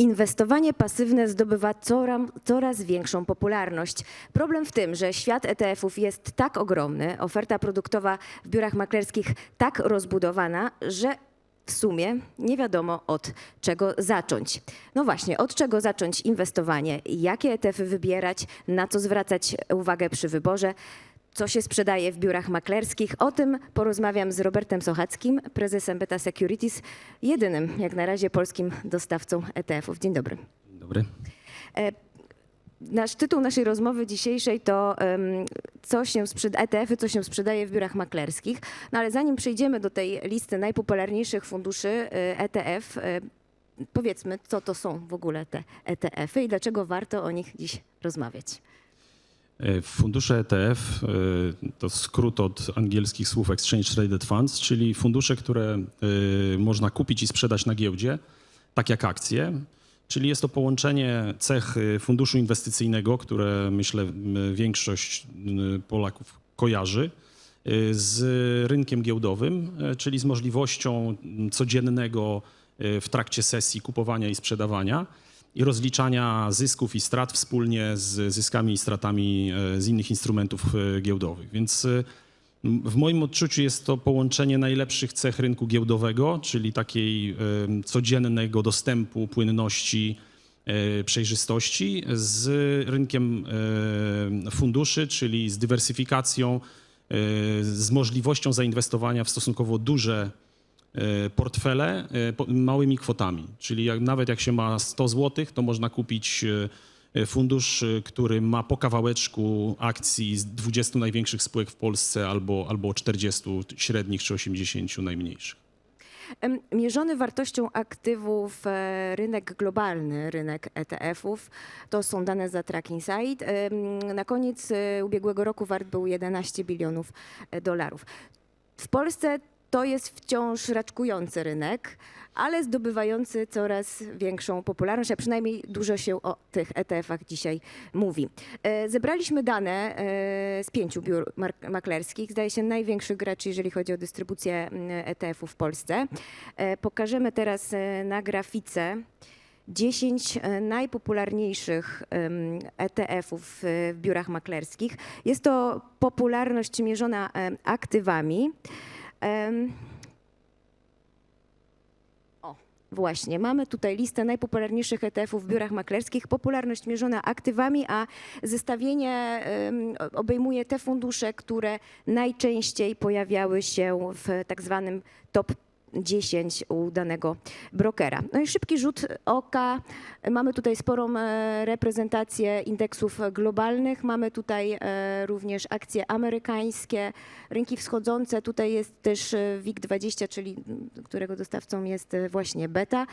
Inwestowanie pasywne zdobywa coraz, większą popularność. Problem w tym, że świat ETF-ów jest tak ogromny, oferta produktowa w biurach maklerskich tak rozbudowana, że w sumie nie wiadomo od czego zacząć. No właśnie, od czego zacząć inwestowanie, jakie ETF-y wybierać, na co zwracać uwagę przy wyborze, co się sprzedaje w biurach maklerskich. O tym porozmawiam z Robertem Sochackim, prezesem Beta Securities, jedynym jak na razie polskim dostawcą ETF-ów. Dzień dobry. Dzień dobry. Nasz tytuł naszej rozmowy dzisiejszej to co się sprzeda- ETF-y, co się sprzedaje w biurach maklerskich. No ale zanim przejdziemy do tej listy najpopularniejszych funduszy y, ETF, y, powiedzmy, co to są w ogóle te ETF-y i dlaczego warto o nich dziś rozmawiać. Fundusze ETF e, to skrót od angielskich słów Exchange Traded Funds, czyli fundusze, które e, można kupić i sprzedać na giełdzie, tak jak akcje. Czyli jest to połączenie cech e, funduszu inwestycyjnego, które myślę większość Polaków kojarzy, z rynkiem giełdowym, czyli z możliwością codziennego w trakcie sesji kupowania i sprzedawania i rozliczania zysków i strat wspólnie z zyskami i stratami e, z innych instrumentów e, giełdowych. Więc e, w moim odczuciu jest to połączenie najlepszych cech rynku giełdowego, czyli takiej codziennego dostępu, płynności, przejrzystości z rynkiem funduszy, czyli z dywersyfikacją, z możliwością zainwestowania w stosunkowo duże portfele e, małymi kwotami. Czyli jak, nawet jak się ma 100 zł, to można kupić e, fundusz, e, który ma po kawałeczku akcji z 20 największych spółek w Polsce albo, albo 40 średnich czy 80 najmniejszych. Mierzony wartością aktywów e, rynek globalny, rynek ETF-ów, to są dane za Tracking Site. Em, Na koniec e, ubiegłego roku wart był 11 bilionów e, dolarów. W Polsce to jest wciąż raczkujący rynek, ale zdobywający coraz większą popularność, a przynajmniej dużo się o tych ETF-ach dzisiaj mówi. E, Zebraliśmy dane e, z pięciu biur maklerskich, zdaje się największych graczy, jeżeli chodzi o dystrybucję mm, ETF-ów w Polsce. E, Pokażemy teraz na grafice 10 e, najpopularniejszych ETF-ów w biurach maklerskich. Jest to popularność mierzona aktywami. Em, O, właśnie, mamy tutaj listę najpopularniejszych ETF-ów w biurach maklerskich. Popularność mierzona aktywami, a zestawienie obejmuje te fundusze, które najczęściej pojawiały się w tak zwanym top 10 u danego brokera. No i szybki rzut oka. Mamy tutaj sporą e, reprezentację indeksów globalnych. Mamy tutaj e, również akcje amerykańskie, rynki wschodzące. Tutaj jest też e, WIG20, czyli m, którego dostawcą jest właśnie beta.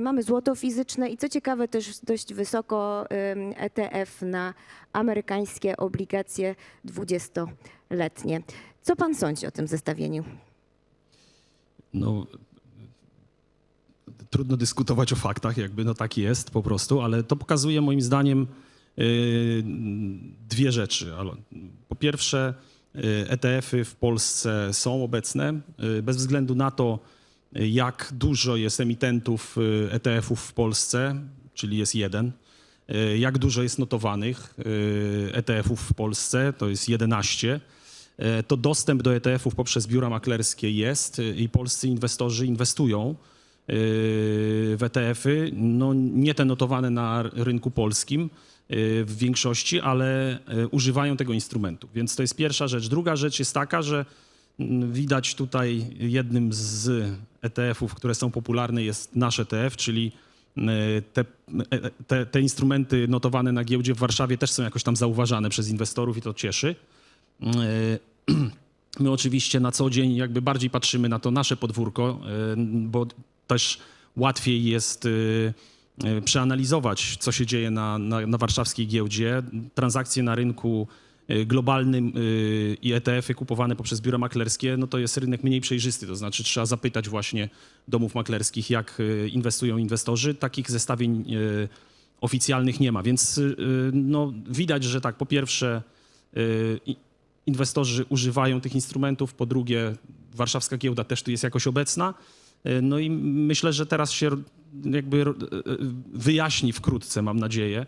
Mamy złoto fizyczne i co ciekawe też dość wysoko ETF na amerykańskie obligacje 20-letnie. Co pan sądzi o tym zestawieniu? No, trudno dyskutować o faktach, jakby no tak jest po prostu, ale to pokazuje moim zdaniem yy, dwie rzeczy. Po pierwsze, yy, ETF-y w Polsce są obecne yy, bez względu na to, jak dużo jest emitentów ETF-ów w Polsce, czyli jest jeden. Jak dużo jest notowanych ETF-ów w Polsce, to jest 11 e, to dostęp do ETF-ów poprzez biura maklerskie jest e, i polscy inwestorzy inwestują e, w ETF-y, no nie te notowane na rynku polskim e, w większości, ale e, używają tego instrumentu. Więc to jest pierwsza rzecz. Druga rzecz jest taka, że widać tutaj jednym z ETF-ów, które są popularne jest nasz ETF, czyli e, te, e, te, te instrumenty notowane na giełdzie w Warszawie też są jakoś tam zauważane przez inwestorów i to cieszy. E, My oczywiście na co dzień jakby bardziej patrzymy na to nasze podwórko, e, bo też łatwiej jest e, przeanalizować, co się dzieje na, na, na warszawskiej giełdzie. Transakcje na rynku globalnym i ETF-y kupowane poprzez biura maklerskie, no to jest rynek mniej przejrzysty, to znaczy trzeba zapytać właśnie domów maklerskich, jak inwestują inwestorzy. Takich zestawień oficjalnych nie ma, więc no, widać, że tak, po pierwsze inwestorzy używają tych instrumentów, po drugie warszawska giełda też tu jest jakoś obecna, E, No i myślę, że teraz się jakby e, wyjaśni wkrótce, mam nadzieję,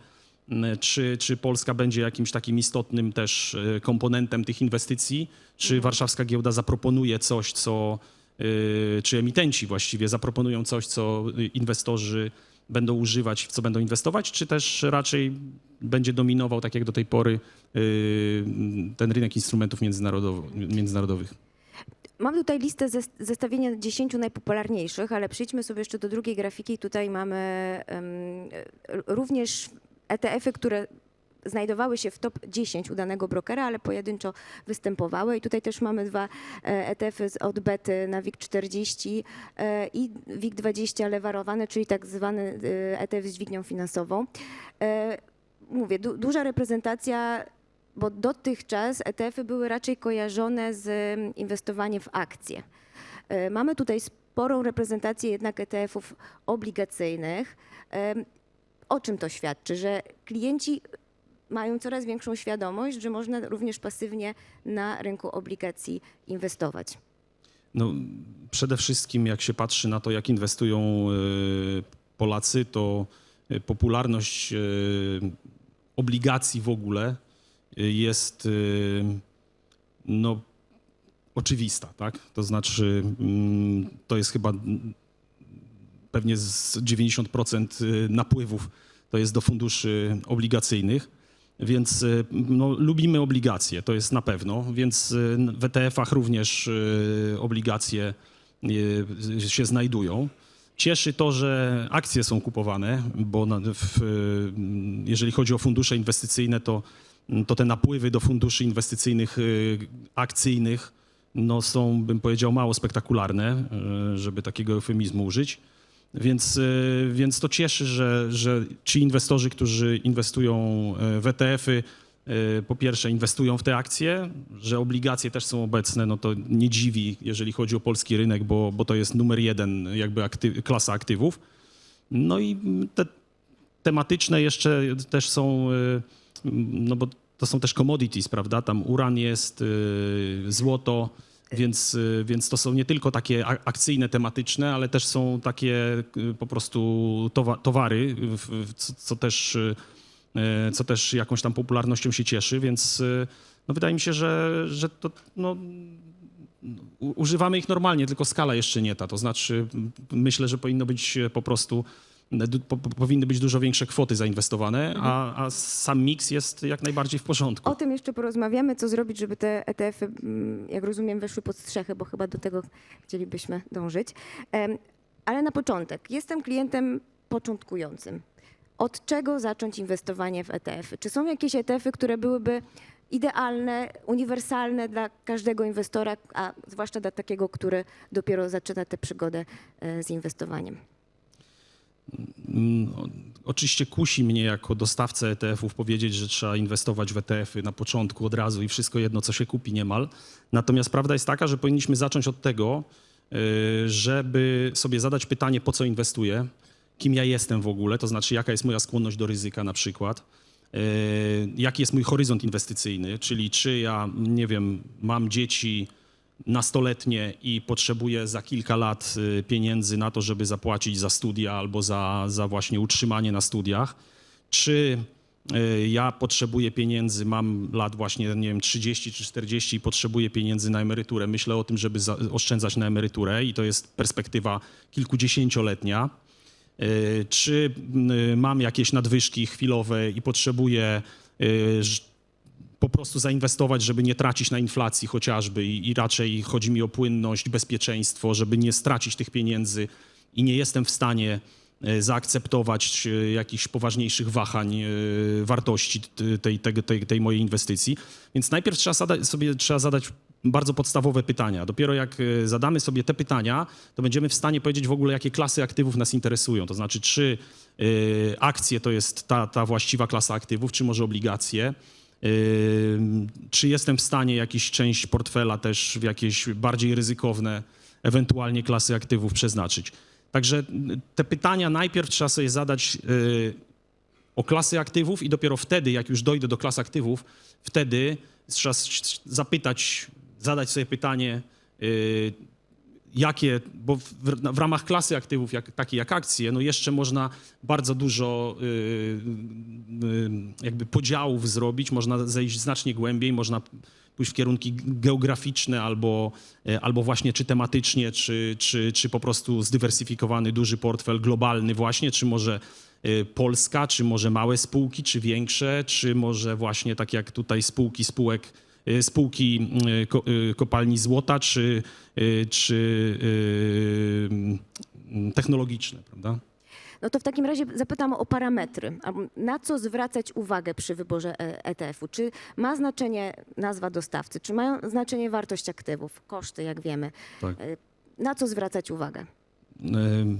czy, czy Polska będzie jakimś takim istotnym też e, komponentem tych inwestycji, czy warszawska giełda zaproponuje coś, co, czy emitenci właściwie zaproponują coś, co inwestorzy będą używać, w co będą inwestować, czy też raczej będzie dominował, tak jak do tej pory, e, ten rynek instrumentów międzynarodowych. Mam tutaj listę zes- zestawienia 10 najpopularniejszych, ale przejdźmy sobie jeszcze do drugiej grafiki. Tutaj mamy r- również ETF-y, które znajdowały się w top 10 udanego brokera, ale pojedynczo występowały. I tutaj też mamy dwa e, ETF-y z od bety na WIG40 e, i WIG20 lewarowane, czyli tak zwany e, ETF z dźwignią finansową. E, Mówię, du- duża reprezentacja bo dotychczas ETF-y były raczej kojarzone z inwestowaniem w akcje. E, Mamy tutaj sporą reprezentację jednak ETF-ów obligacyjnych. O czym to świadczy? Że klienci mają coraz większą świadomość, że można również pasywnie na rynku obligacji inwestować. No, przede wszystkim jak się patrzy na to, jak inwestują e, Polacy, to e, popularność e, obligacji w ogóle jest no, oczywista, tak? To znaczy, mm, to jest chyba pewnie z 90% napływów to jest do funduszy obligacyjnych. Więc y, no, lubimy obligacje, to jest na pewno, więc y, w ETF-ach również y, obligacje się znajdują. Cieszy to, że akcje są kupowane, bo w, jeżeli chodzi o fundusze inwestycyjne, to, to te napływy do funduszy inwestycyjnych akcyjnych no, są, bym powiedział, mało spektakularne, żeby takiego eufemizmu użyć. Więc, y, więc to cieszy, że, że ci inwestorzy, którzy inwestują y, w ETF-y, y, po pierwsze inwestują w te akcje, że obligacje też są obecne, no to nie dziwi, jeżeli chodzi o polski rynek, bo, bo to jest numer jeden jakby akty, klasa aktywów. No i te tematyczne jeszcze też są, no bo to są też commodities, prawda? Tam uran jest, złoto, więc, y, więc to są nie tylko takie akcyjne, tematyczne, ale też są takie y, po prostu towa- towary, w- co, też, y, y, co też jakąś tam popularnością się cieszy, więc y, no wydaje mi się, że, że to no, używamy ich normalnie, tylko skala jeszcze nie ta. To znaczy myślę, że powinno być e, po prostu po, po, powinny być dużo większe kwoty zainwestowane, a, a sam miks jest jak najbardziej w porządku. O tym jeszcze porozmawiamy, co zrobić, żeby te ETF-y, mm, jak rozumiem, weszły pod strzechy, bo chyba do tego chcielibyśmy dążyć. Ale na początek, jestem klientem początkującym. Od czego zacząć inwestowanie w ETF-y? Czy są jakieś ETF-y, które byłyby idealne, uniwersalne dla każdego inwestora, a zwłaszcza dla takiego, który dopiero zaczyna tę przygodę e, z inwestowaniem? Mm, Oczywiście kusi mnie jako dostawcę ETF-ów powiedzieć, że trzeba inwestować w ETF-y na początku od razu i wszystko jedno, co się kupi niemal. Natomiast prawda jest taka, że powinniśmy zacząć od tego, y, żeby sobie zadać pytanie, po co inwestuję, kim ja jestem w ogóle, to znaczy jaka jest moja skłonność do ryzyka na przykład, y, jaki jest mój horyzont inwestycyjny, czyli czy ja, nie wiem, mam dzieci nastoletnie i potrzebuję za kilka lat y, pieniędzy na to, żeby zapłacić za studia albo za, za właśnie utrzymanie na studiach, czy y, ja potrzebuję pieniędzy, mam lat właśnie, nie wiem, 30 czy 40 i potrzebuję pieniędzy na emeryturę. Myślę o tym, żeby za, oszczędzać na emeryturę i to jest perspektywa kilkudziesięcioletnia. Y, Czy mam jakieś nadwyżki chwilowe i potrzebuję po prostu zainwestować, żeby nie tracić na inflacji chociażby i, i raczej chodzi mi o płynność, bezpieczeństwo, żeby nie stracić tych pieniędzy i nie jestem w stanie e, zaakceptować e, jakichś poważniejszych wahań e, wartości tej, tej, tej, tej mojej inwestycji. Więc najpierw trzeba zadać, sobie trzeba zadać bardzo podstawowe pytania. Dopiero jak zadamy sobie te pytania, to będziemy w stanie powiedzieć w ogóle, jakie klasy aktywów nas interesują. To znaczy, czy akcje to jest ta, ta właściwa klasa aktywów, czy może obligacje. Czy jestem w stanie jakąś część portfela też w jakieś bardziej ryzykowne, ewentualnie klasy aktywów przeznaczyć? Także y, te pytania najpierw trzeba sobie zadać y, o klasy aktywów i dopiero wtedy, jak już dojdę do klas aktywów, wtedy trzeba zapytać, zadać sobie pytanie, y, jakie, bo w, w ramach klasy aktywów, jak, takiej jak akcje, no jeszcze można bardzo dużo jakby podziałów zrobić, można zejść znacznie głębiej, można pójść w kierunki geograficzne albo, e, albo właśnie czy tematycznie, czy, czy, czy po prostu zdywersyfikowany duży portfel globalny właśnie, czy może e, Polska, czy może małe spółki, czy większe, czy może właśnie tak jak tutaj spółki spółek, spółki ko- kopalni złota, czy, czy technologiczne, prawda? No to w takim razie zapytam o parametry. Na co zwracać uwagę przy wyborze e, ETF-u? Czy ma znaczenie nazwa dostawcy? Czy mają znaczenie wartość aktywów, koszty, jak wiemy? Tak. E, Na co zwracać uwagę? Em,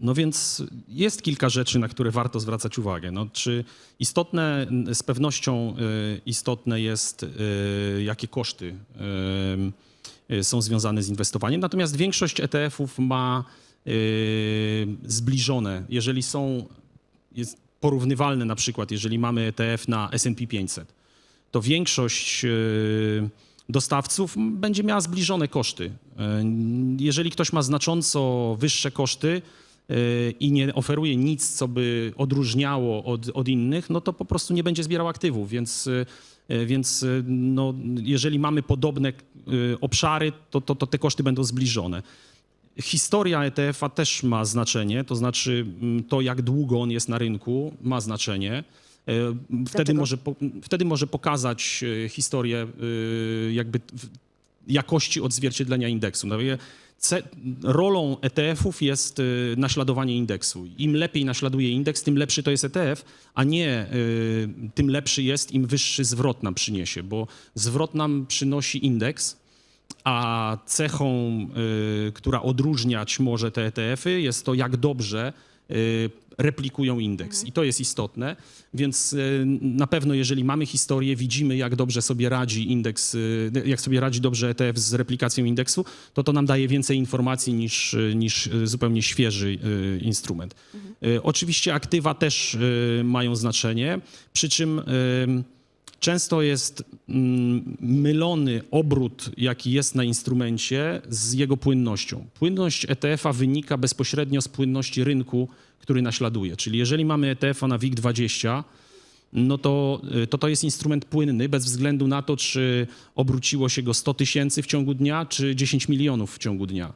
No więc jest kilka rzeczy, na które warto zwracać uwagę. No, czy istotne, z pewnością istotne jest, jakie koszty są związane z inwestowaniem. Natomiast większość ETF-ów ma zbliżone, jeżeli są, porównywalne na przykład, jeżeli mamy ETF na S&P 500, to większość e, dostawców będzie miała zbliżone koszty. E, Jeżeli ktoś ma znacząco wyższe koszty i nie oferuje nic, co by odróżniało od, od innych, no to po prostu nie będzie zbierał aktywów, więc, więc no, jeżeli mamy podobne obszary, to, to, to te koszty będą zbliżone. Historia ETF-a też ma znaczenie, to znaczy mm, to, jak długo on jest na rynku, ma znaczenie. E, Wtedy Dlaczego? może, wtedy może pokazać e, historię e, jakby jakości odzwierciedlenia indeksu. No, rolą ETF-ów jest naśladowanie indeksu. Im lepiej naśladuje indeks, tym lepszy to jest ETF, a nie tym lepszy jest, im wyższy zwrot nam przyniesie, bo zwrot nam przynosi indeks, a cechą, y, która odróżniać może te ETF-y, jest to, jak dobrze y, replikują indeks. I to jest istotne. Więc y, na pewno, jeżeli mamy historię, widzimy, jak dobrze sobie radzi indeks, jak sobie radzi dobrze ETF z replikacją indeksu, to to nam daje więcej informacji niż, niż zupełnie świeży instrument. Y, Oczywiście aktywa też mają znaczenie, przy czym Często jest mm, mylony obrót, jaki jest na instrumencie, z jego płynnością. Płynność ETF-a wynika bezpośrednio z płynności rynku, który naśladuje. Czyli jeżeli mamy ETF-a na WIG20, no to, y, to to jest instrument płynny bez względu na to, czy obróciło się go 100 tysięcy w ciągu dnia, czy 10 milionów w ciągu dnia.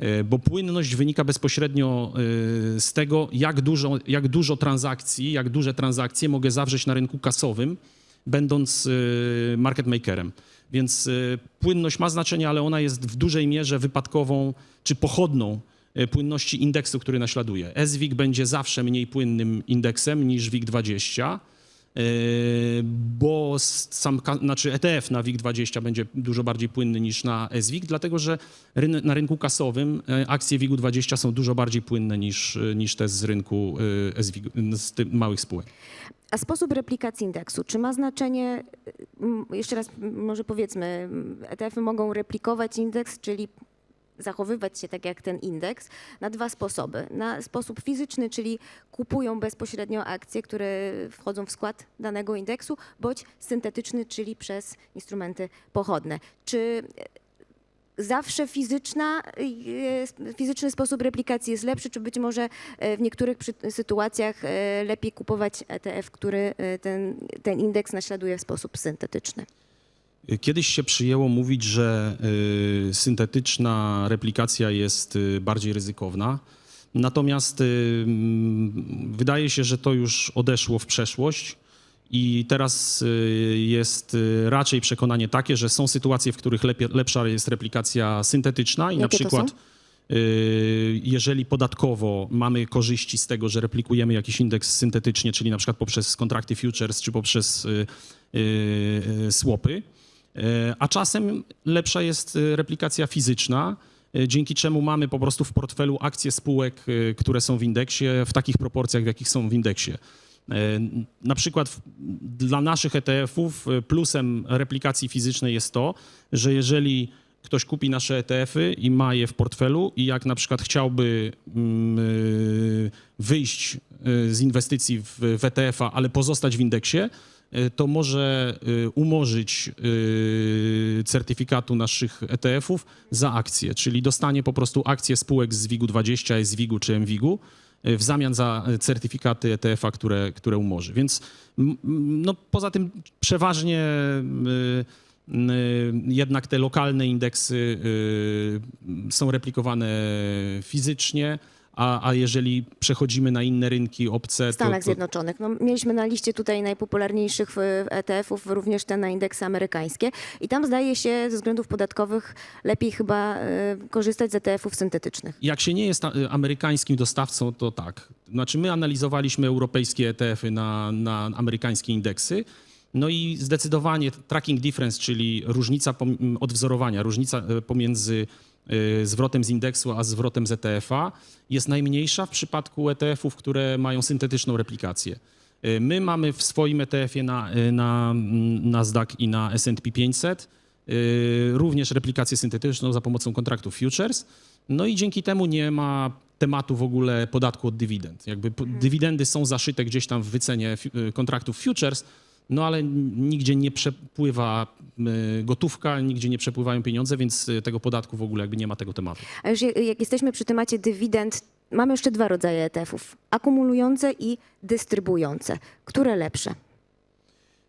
Y, Bo płynność wynika bezpośrednio y, z tego, jak dużo, jak dużo transakcji, jak duże transakcje mogę zawrzeć na rynku kasowym, będąc y, market makerem. Więc y, płynność ma znaczenie, ale ona jest w dużej mierze wypadkową czy pochodną y, płynności indeksu, który naśladuje. SWIG będzie zawsze mniej płynnym indeksem niż WIG20, y, bo sam, znaczy ETF na WIG20 będzie dużo bardziej płynny niż na SWIG, dlatego że na rynku kasowym akcje WIG-20 są dużo bardziej płynne niż, niż te z rynku SWIG, z małych spółek. A sposób replikacji indeksu, czy ma znaczenie, jeszcze raz może powiedzmy, ETF-y mogą replikować indeks, czyli zachowywać się tak jak ten indeks, na dwa sposoby. Na sposób fizyczny, czyli kupują bezpośrednio akcje, które wchodzą w skład danego indeksu, bądź syntetyczny, czyli przez instrumenty pochodne. Czy zawsze fizyczna, jest, fizyczny sposób replikacji jest lepszy, czy być może e, w niektórych sytuacjach e, lepiej kupować ETF, który e, ten, ten indeks naśladuje w sposób syntetyczny? Kiedyś się przyjęło mówić, że y, syntetyczna replikacja jest y, bardziej ryzykowna. Natomiast y, wydaje się, że to już odeszło w przeszłość i teraz y, jest y, raczej przekonanie takie, że są sytuacje, w których lepie, lepsza jest replikacja syntetyczna i na Jakie to przykład y, jeżeli podatkowo mamy korzyści z tego, że replikujemy jakiś indeks syntetycznie, czyli na przykład poprzez kontrakty futures czy poprzez y, y, y, E, A czasem lepsza jest replikacja fizyczna, dzięki czemu mamy po prostu w portfelu akcje spółek, które są w indeksie, w takich proporcjach, w jakich są w indeksie. E, Na przykład dla naszych ETF-ów e, plusem replikacji fizycznej jest to, że jeżeli ktoś kupi nasze ETF-y i ma je w portfelu i jak na przykład chciałby mm, y, wyjść z inwestycji w, ETF-a, ale pozostać w indeksie, to może umorzyć certyfikatu naszych ETF-ów za akcje, czyli dostanie po prostu akcje spółek z WIG-20, SWIG-u czy MWIG-u w zamian za certyfikaty ETF-a, które, które umorzy. Więc no, poza tym przeważnie y, y, jednak te lokalne indeksy y, są replikowane fizycznie, a, a jeżeli przechodzimy na inne rynki obce, W Stanach to, to, Zjednoczonych. No, mieliśmy na liście tutaj najpopularniejszych e, ETF-ów również te na indeksy amerykańskie i tam zdaje się ze względów podatkowych lepiej chyba e, korzystać z ETF-ów syntetycznych. Jak się nie jest a- amerykańskim dostawcą, to tak. Znaczy my analizowaliśmy europejskie ETF-y na, na amerykańskie indeksy. No i zdecydowanie tracking difference, czyli różnica odwzorowania, różnica e, pomiędzy e, zwrotem z indeksu a zwrotem z ETF-a jest najmniejsza w przypadku ETF-ów, które mają syntetyczną replikację. E, My mamy w swoim ETF-ie na, e, na mm, Nasdaq i na S&P 500 y, również replikację syntetyczną za pomocą kontraktów futures. No i dzięki temu nie ma tematu w ogóle podatku od dywidend. Jakby po- dywidendy są zaszyte gdzieś tam w wycenie y, kontraktów futures, no ale nigdzie nie przepływa y, gotówka, nigdzie nie przepływają pieniądze, więc y, tego podatku w ogóle jakby nie ma tego tematu. A już jak jesteśmy przy temacie dywidend, mamy jeszcze dwa rodzaje ETF-ów. Akumulujące i dystrybuujące. Które lepsze?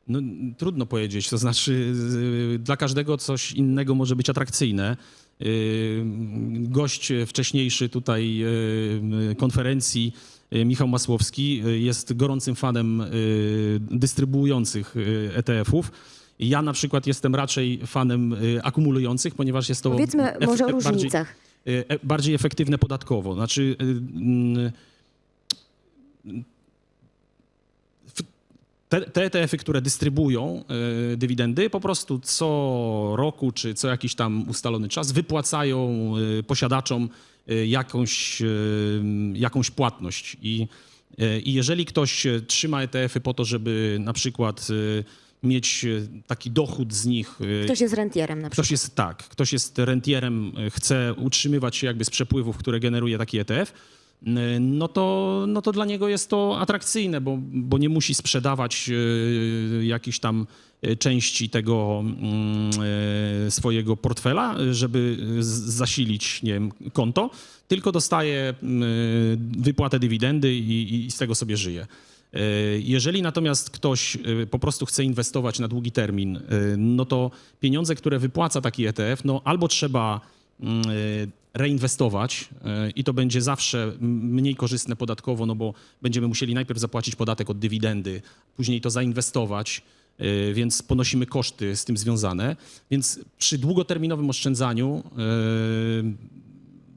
No, trudno powiedzieć, to znaczy dla każdego coś innego może być atrakcyjne. Y, Gość wcześniejszy tutaj konferencji, Michał Masłowski, y, jest gorącym fanem y, dystrybuujących y, ETF-ów. Ja na przykład jestem raczej fanem y, akumulujących, ponieważ jest to Powiedzmy może o bardziej- różnicach. y, e- bardziej efektywne podatkowo. Znaczy, y, mm, te, te ETF-y, które dystrybuują y, dywidendy, po prostu co roku czy co jakiś tam ustalony czas wypłacają y, posiadaczom y, jakąś, y, jakąś płatność. I, y, I jeżeli ktoś y, trzyma ETF-y po to, żeby na przykład y, mieć y, taki dochód z nich y, Ktoś jest rentierem na przykład. Ktoś jest tak, ktoś jest rentierem, y, chce utrzymywać się jakby z przepływów, które generuje taki ETF, y, no to, no to dla niego jest to atrakcyjne, bo, bo nie musi sprzedawać y, jakichś tam y, części tego swojego portfela, żeby zasilić, nie wiem, konto, tylko dostaje wypłatę dywidendy i, i z tego sobie żyje. Jeżeli natomiast ktoś po prostu chce inwestować na długi termin, no to pieniądze, które wypłaca taki ETF, no albo trzeba reinwestować e, i to będzie zawsze mniej korzystne podatkowo, no bo będziemy musieli najpierw zapłacić podatek od dywidendy, później to zainwestować, e, więc ponosimy koszty z tym związane. Więc przy długoterminowym oszczędzaniu e,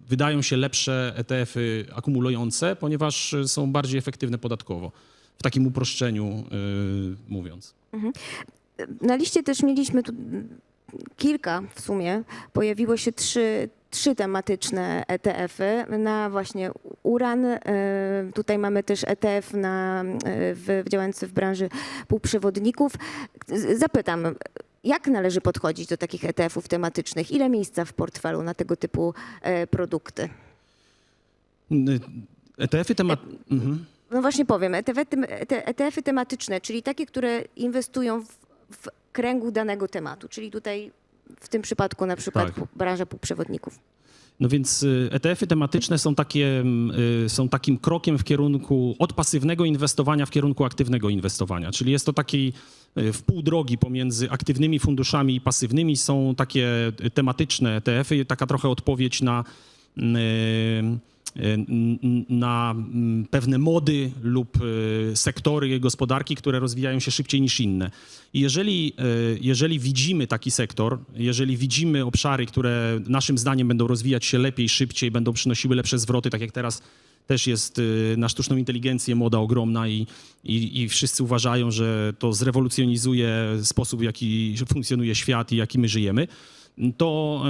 wydają się lepsze ETF-y akumulujące, ponieważ są bardziej efektywne podatkowo. W takim uproszczeniu mówiąc. Na liście też mieliśmy tu kilka w sumie. Pojawiło się trzy, trzy tematyczne ETF-y na właśnie uran. e, Tutaj mamy też ETF na, e, w, działający w branży półprzewodników. Zapytam, jak należy podchodzić do takich ETF-ów tematycznych? Ile miejsca w portfelu na tego typu e, produkty? ETF-y temat... Mhm. No właśnie powiem, ETF-y tematyczne, czyli takie, które inwestują w, w kręgu danego tematu, czyli tutaj w tym przypadku na przykład Tak. branża półprzewodników. No więc y, ETF-y tematyczne są, takie, y, są takim krokiem w kierunku od pasywnego inwestowania w kierunku aktywnego inwestowania. Czyli jest to taki y, w pół drogi pomiędzy aktywnymi funduszami i pasywnymi są takie tematyczne ETF-y, taka trochę odpowiedź na, na mm, pewne mody lub y, sektory gospodarki, które rozwijają się szybciej niż inne. I jeżeli, y, jeżeli widzimy taki sektor, jeżeli widzimy obszary, które naszym zdaniem będą rozwijać się lepiej, szybciej, będą przynosiły lepsze zwroty, tak jak teraz też jest y, na sztuczną inteligencję moda ogromna i, i, i wszyscy uważają, że to zrewolucjonizuje sposób, w jaki funkcjonuje świat i jaki my żyjemy, to,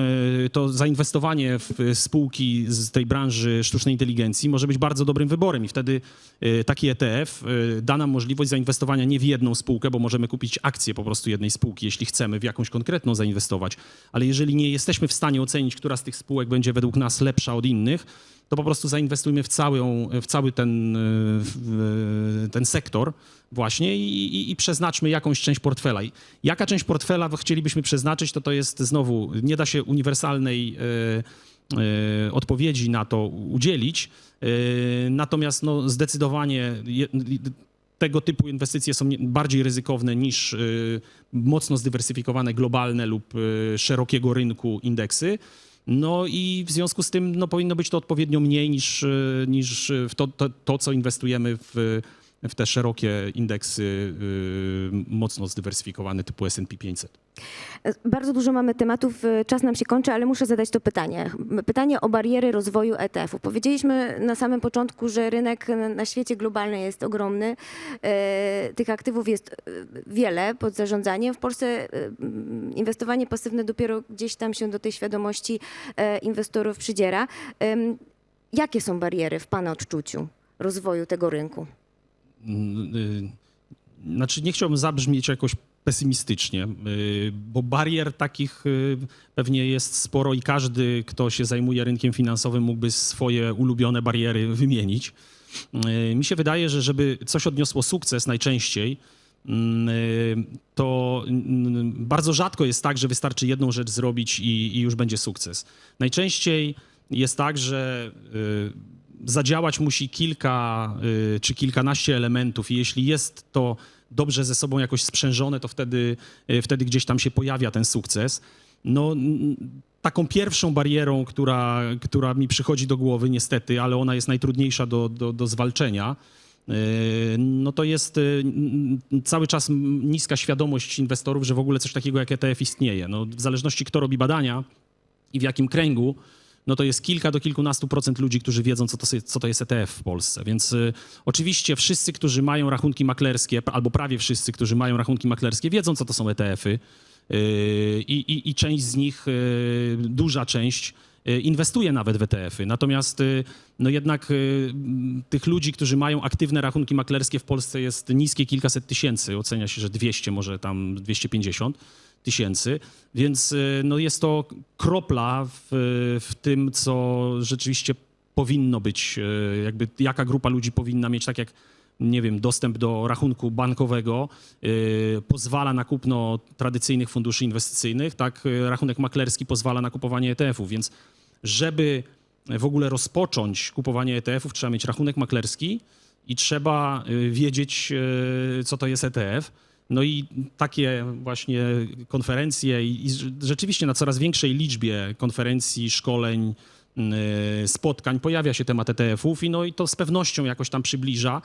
y, to zainwestowanie w spółki z tej branży sztucznej inteligencji może być bardzo dobrym wyborem i wtedy y, taki ETF y, da nam możliwość zainwestowania nie w jedną spółkę, bo możemy kupić akcję po prostu jednej spółki, jeśli chcemy w jakąś konkretną zainwestować, ale jeżeli nie jesteśmy w stanie ocenić, która z tych spółek będzie według nas lepsza od innych, to po prostu zainwestujmy w, całą, w cały ten, w, ten sektor właśnie i, i, i przeznaczmy jakąś część portfela. Jaka część portfela chcielibyśmy przeznaczyć, to to jest znowu, nie da się uniwersalnej e, e, odpowiedzi na to udzielić, e, natomiast no, zdecydowanie tego typu inwestycje są bardziej ryzykowne niż mocno zdywersyfikowane globalne lub szerokiego rynku indeksy. No i w związku z tym no, powinno być to odpowiednio mniej niż, y, niż w to, to, to, co inwestujemy w, w te szerokie indeksy y, mocno zdywersyfikowane typu S&P 500. Bardzo dużo mamy tematów, y, czas nam się kończy, ale muszę zadać to pytanie. Pytanie o bariery rozwoju ETF-u. Powiedzieliśmy na samym początku, że rynek na świecie globalny jest ogromny. E, Tych aktywów jest wiele pod zarządzaniem. W Polsce inwestowanie pasywne dopiero gdzieś tam się do tej świadomości inwestorów przydziera. Jakie są bariery w Pana odczuciu rozwoju tego rynku? Mm, y, Znaczy, nie chciałbym zabrzmieć jakoś pesymistycznie, y, bo barier takich y, pewnie jest sporo i każdy, kto się zajmuje rynkiem finansowym, mógłby swoje ulubione bariery wymienić. Y, Mi się wydaje, że żeby coś odniosło sukces najczęściej, y, to bardzo rzadko jest tak, że wystarczy jedną rzecz zrobić i, i już będzie sukces. Najczęściej jest tak, że y, zadziałać musi kilka y, czy kilkanaście elementów i jeśli jest to dobrze ze sobą jakoś sprzężone, to wtedy, y, wtedy gdzieś tam się pojawia ten sukces. No, taką pierwszą barierą, która, która mi przychodzi do głowy niestety, ale ona jest najtrudniejsza do, do, do zwalczenia, y, no to jest cały czas niska świadomość inwestorów, że w ogóle coś takiego jak ETF istnieje. No, w zależności kto robi badania i w jakim kręgu, no to jest kilka do kilkunastu procent ludzi, którzy wiedzą, co to, co to jest ETF w Polsce. Więc y, oczywiście wszyscy, którzy mają rachunki maklerskie, albo prawie wszyscy, którzy mają rachunki maklerskie, wiedzą, co to są ETF-y. Y, I, i, I część z nich, y, duża część, y, inwestuje nawet w ETF-y. Natomiast no jednak tych ludzi, którzy mają aktywne rachunki maklerskie w Polsce jest niskie kilkaset tysięcy. Ocenia się, że 200, może tam 250 tysięcy, więc y, no jest to kropla w, w tym, co rzeczywiście powinno być, y, jakby jaka grupa ludzi powinna mieć, tak jak nie wiem, dostęp do rachunku bankowego y, pozwala na kupno tradycyjnych funduszy inwestycyjnych, tak y, rachunek maklerski pozwala na kupowanie ETF-ów, więc żeby w ogóle rozpocząć kupowanie ETF-ów, trzeba mieć rachunek maklerski i trzeba wiedzieć, y, co to jest ETF. No i takie właśnie konferencje i, rzeczywiście na coraz większej liczbie konferencji, szkoleń, y, spotkań pojawia się temat ETF-ów i, no i to z pewnością jakoś tam przybliża,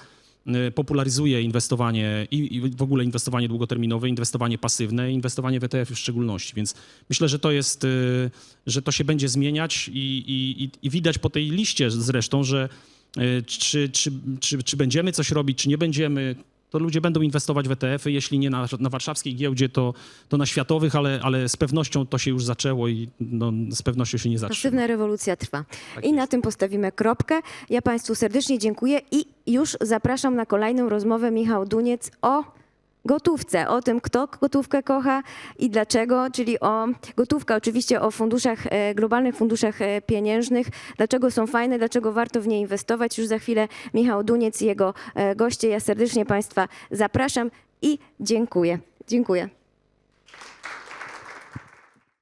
y, popularyzuje inwestowanie i, w ogóle inwestowanie długoterminowe, inwestowanie pasywne, inwestowanie w ETF w szczególności. Więc myślę, że to jest, y, że to się będzie zmieniać i, i, i- widać po tej liście zresztą, że czy, czy, czy, czy będziemy coś robić, czy nie będziemy, to ludzie będą inwestować w ETF-y, jeśli nie na, na warszawskiej giełdzie, to, to na światowych, ale, ale z pewnością to się już zaczęło i no, z pewnością się nie zatrzyma. Pasywna rewolucja trwa. Tak I na jest. tym postawimy kropkę. Ja Państwu serdecznie dziękuję i już zapraszam na kolejną rozmowę Michał Duniec o gotówce, o tym, kto gotówkę kocha i dlaczego, czyli o gotówka oczywiście o funduszach, e, globalnych funduszach e, pieniężnych, dlaczego są fajne, dlaczego warto w nie inwestować. Już za chwilę Michał Duniec i jego e, goście. Ja serdecznie Państwa zapraszam i dziękuję. Dziękuję.